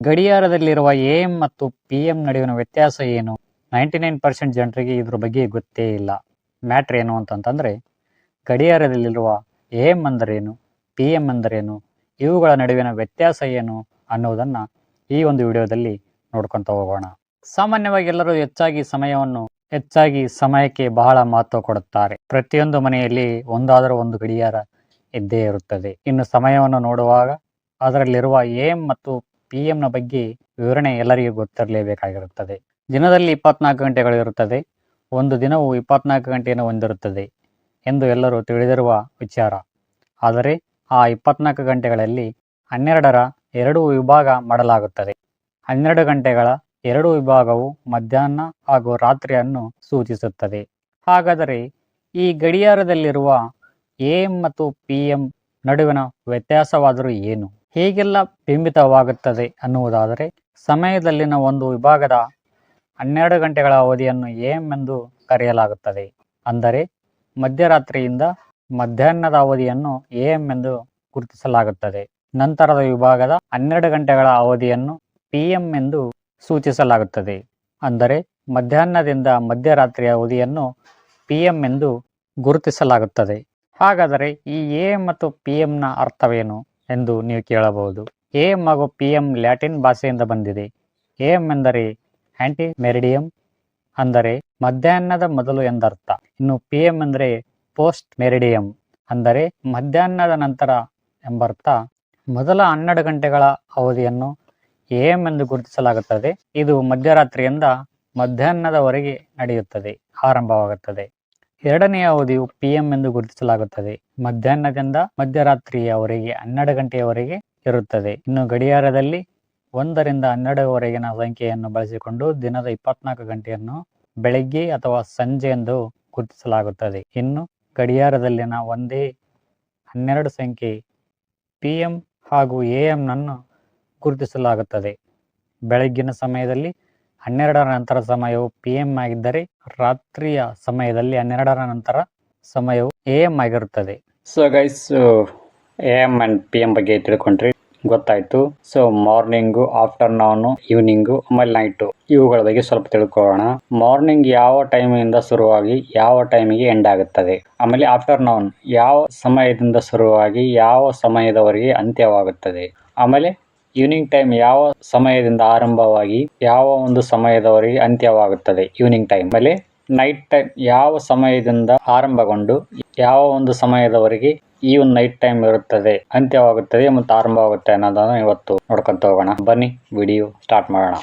ಗಡಿಯಾರದಲ್ಲಿರುವ A ಮತ್ತು P M ನಡುವಿನ ವ್ಯತ್ಯಾಸ ಏನು? ನೈಂಟಿ ನೈನ್ ಪರ್ಸೆಂಟ್ ಜನರಿಗೆ ಇದ್ರ ಬಗ್ಗೆ ಗೊತ್ತೇ ಇಲ್ಲ. ಮ್ಯಾಟ್ರ್ ಏನು ಅಂತಂತಂದರೆ, ಗಡಿಯಾರದಲ್ಲಿರುವ ಎ ಎಂ ಅಂದರೇನು, ಪಿ ಎಂ ಅಂದರೇನು, ಇವುಗಳ ನಡುವಿನ ವ್ಯತ್ಯಾಸ ಏನು ಅನ್ನೋದನ್ನು ಈ ಒಂದು ವಿಡಿಯೋದಲ್ಲಿ ನೋಡ್ಕೊತ ಹೋಗೋಣ. ಸಾಮಾನ್ಯವಾಗಿ ಎಲ್ಲರೂ ಹೆಚ್ಚಾಗಿ ಸಮಯವನ್ನು, ಹೆಚ್ಚಾಗಿ ಸಮಯಕ್ಕೆ ಬಹಳ ಮಹತ್ವ ಕೊಡುತ್ತಾರೆ. ಪ್ರತಿಯೊಂದು ಮನೆಯಲ್ಲಿ ಒಂದಾದರೂ ಒಂದು ಗಡಿಯಾರ ಇದ್ದೇ ಇರುತ್ತದೆ. ಇನ್ನು ಸಮಯವನ್ನು ನೋಡುವಾಗ, ಅದರಲ್ಲಿರುವ ಎ ಎಂ ಮತ್ತು ಪಿ ಎಂನ ಬಗ್ಗೆ ವಿವರಣೆ ಎಲ್ಲರಿಗೂ ಗೊತ್ತಿರಲೇಬೇಕಾಗಿರುತ್ತದೆ. ದಿನದಲ್ಲಿ ಇಪ್ಪತ್ನಾಲ್ಕು ಗಂಟೆಗಳು ಇರುತ್ತದೆ. ಒಂದು ದಿನವು ಇಪ್ಪತ್ನಾಲ್ಕು ಗಂಟೆಯನ್ನು ಹೊಂದಿರುತ್ತದೆ ಎಂದು ಎಲ್ಲರೂ ತಿಳಿದಿರುವ ವಿಚಾರ. ಆದರೆ ಆ ಇಪ್ಪತ್ನಾಲ್ಕು ಗಂಟೆಗಳಲ್ಲಿ ಹನ್ನೆರಡರ ಎರಡು ವಿಭಾಗ ಮಾಡಲಾಗುತ್ತದೆ. ಹನ್ನೆರಡು ಗಂಟೆಗಳ ಎರಡು ವಿಭಾಗವು ಮಧ್ಯಾಹ್ನ ಹಾಗೂ ರಾತ್ರಿಯನ್ನು ಸೂಚಿಸುತ್ತದೆ. ಹಾಗಾದರೆ ಈ ಗಡಿಯಾರದಲ್ಲಿರುವ ಎ ಎಂ ಮತ್ತು ಪಿ ಎಂ ನಡುವಿನ ವ್ಯತ್ಯಾಸವಾದರೂ ಏನು? ಹೇಗೆಲ್ಲ ಬಿಂಬಿತವಾಗುತ್ತದೆ ಅನ್ನುವುದಾದರೆ ಸಮಯದಲ್ಲಿನ ಒಂದು ವಿಭಾಗದ ಹನ್ನೆರಡು ಗಂಟೆಗಳ ಅವಧಿಯನ್ನು ಎ ಎಂದು ಕರೆಯಲಾಗುತ್ತದೆ. ಅಂದರೆ ಮಧ್ಯರಾತ್ರಿಯಿಂದ ಮಧ್ಯಾಹ್ನದ ಅವಧಿಯನ್ನು ಎ ಎಂದು ಗುರುತಿಸಲಾಗುತ್ತದೆ. ನಂತರದ ವಿಭಾಗದ ಹನ್ನೆರಡು ಗಂಟೆಗಳ ಅವಧಿಯನ್ನು ಪಿ ಎಂ ಎಂದು ಸೂಚಿಸಲಾಗುತ್ತದೆ. ಅಂದರೆ ಮಧ್ಯಾಹ್ನದಿಂದ ಮಧ್ಯರಾತ್ರಿಯ ಅವಧಿಯನ್ನು ಪಿ ಎಂ ಎಂದು ಗುರುತಿಸಲಾಗುತ್ತದೆ. ಹಾಗಾದರೆ ಈ ಎಂ ಮತ್ತು ಪಿ ಎಂನ ಅರ್ಥವೇನು? ಎಂದು ನೀವು ಕೇಳಬಹುದು. ಎ ಎಂ ಹಾಗೂ ಪಿ ಎಂ ಲ್ಯಾಟಿನ್ ಭಾಷೆಯಿಂದ ಬಂದಿದೆ. ಎ ಎಂ ಎಂದರೆ ಆಂಟಿ ಮೆರಿಡಿಯಂ ಅಂದರೆ ಮಧ್ಯಾಹ್ನದ ಮೊದಲು ಎಂದರ್ಥ. ಇನ್ನು ಪಿ ಎಂ ಅಂದರೆ ಪೋಸ್ಟ್ ಮೆರಿಡಿಯಂ ಅಂದರೆ ಮಧ್ಯಾಹ್ನದ ನಂತರ ಎಂಬರ್ಥ. ಮೊದಲ ಹನ್ನೆರಡು ಗಂಟೆಗಳ ಅವಧಿಯನ್ನು ಎ ಎಂ ಎಂದು ಗುರುತಿಸಲಾಗುತ್ತದೆ. ಇದು ಮಧ್ಯರಾತ್ರಿಯಿಂದ ಮಧ್ಯಾಹ್ನದವರೆಗೆ ನಡೆಯುತ್ತದೆ, ಆರಂಭವಾಗುತ್ತದೆ. ಎರಡನೆಯ ಅವಧಿಯು ಪಿಎಂ ಎಂದು ಗುರುತಿಸಲಾಗುತ್ತದೆ. ಮಧ್ಯಾಹ್ನದಿಂದ ಮಧ್ಯರಾತ್ರಿಯವರೆಗೆ ಹನ್ನೆರಡು ಗಂಟೆಯವರೆಗೆ ಇರುತ್ತದೆ. ಇನ್ನು ಗಡಿಯಾರದಲ್ಲಿ ಒಂದರಿಂದ ಹನ್ನೆರಡುವರೆಗಿನ ಸಂಖ್ಯೆಯನ್ನು ಬಳಸಿಕೊಂಡು ದಿನದ ಇಪ್ಪತ್ನಾಲ್ಕು ಗಂಟೆಯನ್ನು ಬೆಳಗ್ಗೆ ಅಥವಾ ಸಂಜೆ ಎಂದು ಗುರುತಿಸಲಾಗುತ್ತದೆ. ಇನ್ನು ಗಡಿಯಾರದಲ್ಲಿನ ಒಂದೇ ಹನ್ನೆರಡು ಸಂಖ್ಯೆ ಪಿ ಎಂ ಹಾಗೂ ಎ ಎಂನನ್ನು ಗುರುತಿಸಲಾಗುತ್ತದೆ. ಬೆಳಗ್ಗಿನ ಸಮಯದಲ್ಲಿ ಹನ್ನೆರಡರ ನಂತರ ಸಮಯವು ಪಿ ಎಂ ಆಗಿದ್ದರೆ ರಾತ್ರಿಯ ಸಮಯದಲ್ಲಿ ಹನ್ನೆರಡರ ನಂತರ ಸಮಯವು ಎ ಎಂ ಆಗಿರುತ್ತದೆ. So guys A M and P M ಬಗ್ಗೆ ತಿಳ್ಕೊಂಡ್ರಿ, ಗೊತ್ತಾಯಿತು. ಸೊ ಮಾರ್ನಿಂಗು ಆಫ್ಟರ್ನೂನು ಈವ್ನಿಂಗು ಆಮೇಲೆ ನೈಟು ಇವುಗಳ ಬಗ್ಗೆ ಸ್ವಲ್ಪ ತಿಳ್ಕೊಳ್ಳೋಣ. ಮಾರ್ನಿಂಗ್ ಯಾವ ಟೈಮಿನಿಂದ ಶುರುವಾಗಿ ಯಾವ ಟೈಮಿಗೆ ಎಂಡ್ ಆಗುತ್ತದೆ? ಆಮೇಲೆ ಆಫ್ಟರ್ನೂನ್ ಯಾವ ಸಮಯದಿಂದ ಶುರುವಾಗಿ ಯಾವ ಸಮಯದವರೆಗೆ ಅಂತ್ಯವಾಗುತ್ತದೆ? ಆಮೇಲೆ ಈವ್ನಿಂಗ್ ಟೈಮ್ ಯಾವ ಸಮಯದಿಂದ ಆರಂಭವಾಗಿ ಯಾವ ಒಂದು ಸಮಯದವರೆಗೆ ಅಂತ್ಯವಾಗುತ್ತದೆ ಈವ್ನಿಂಗ್ ಟೈಮ್ ಅಲ್ಲಿ? ನೈಟ್ ಟೈಮ್ ಯಾವ ಸಮಯದಿಂದ ಆರಂಭಗೊಂಡು ಯಾವ ಒಂದು ಸಮಯದವರೆಗೆ ಈ ಒಂದು ನೈಟ್ ಟೈಮ್ ಇರುತ್ತದೆ, ಅಂತ್ಯವಾಗುತ್ತದೆ ಮತ್ತು ಆರಂಭವಾಗುತ್ತೆ ಅನ್ನೋದನ್ನು ಇವತ್ತು ನೋಡ್ಕೊಂತ ಹೋಗೋಣ. ಬನ್ನಿ ವಿಡಿಯೋ ಸ್ಟಾರ್ಟ್ ಮಾಡೋಣ.